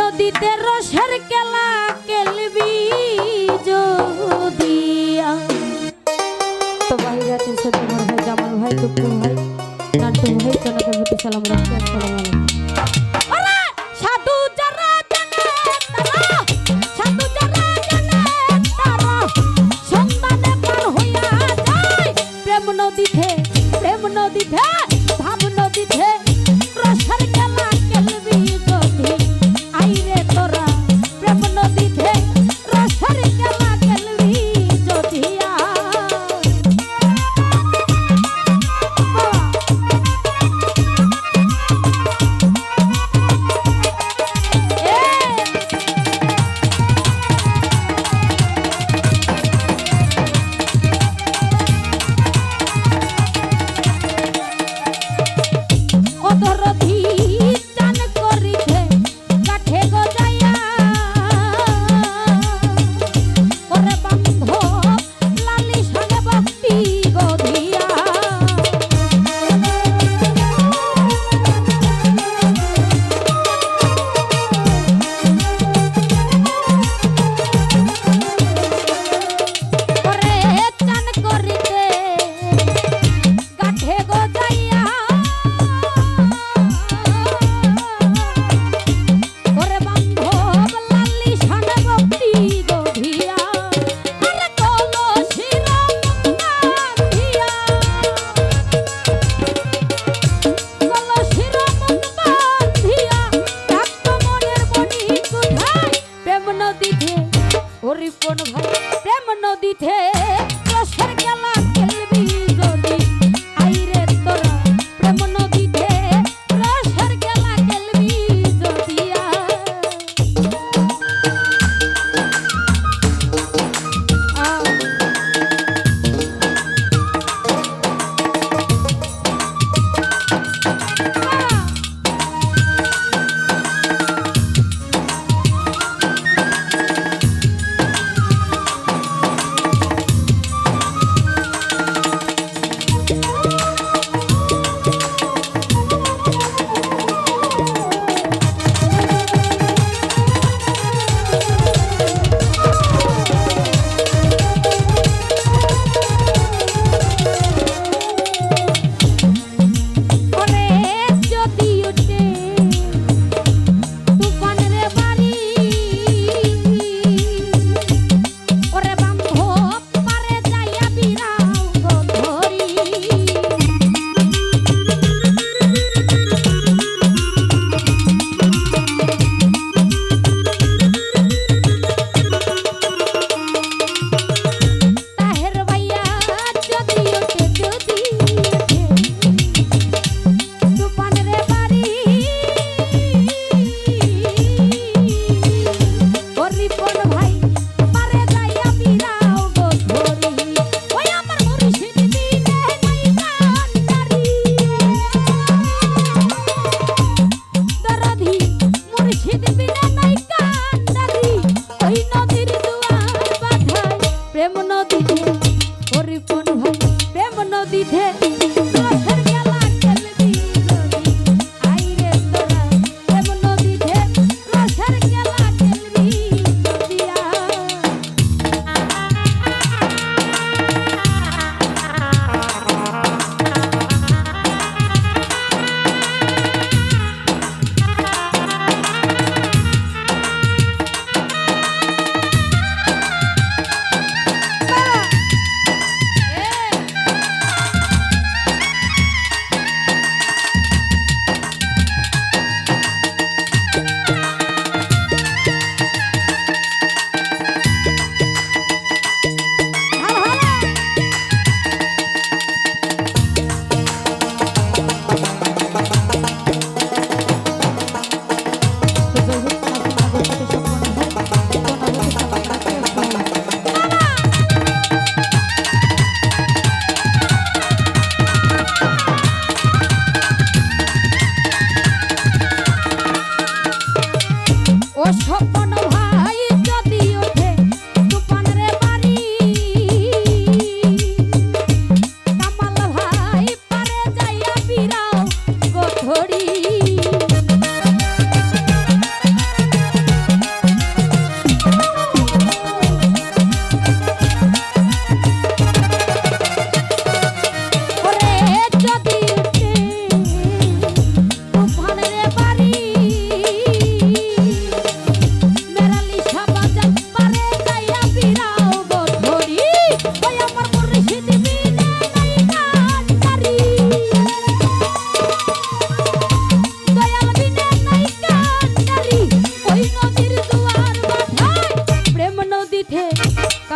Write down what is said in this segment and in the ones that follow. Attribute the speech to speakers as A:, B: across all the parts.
A: নদীতে রসের কেলা কেলবি যদিয়া। তো ভাই রাতে সত্যি ভাই জামাল ভাই টুকু ভাই, নান্টু ভাই চনাকার ভাই সালাম রাখি আসসালামু আলাইকুম। নদীতে, প্রেম নদীতে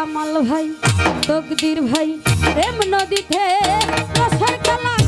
A: কামাল ভাই তকদির ভাই প্রেম নদীতে রসের খেলা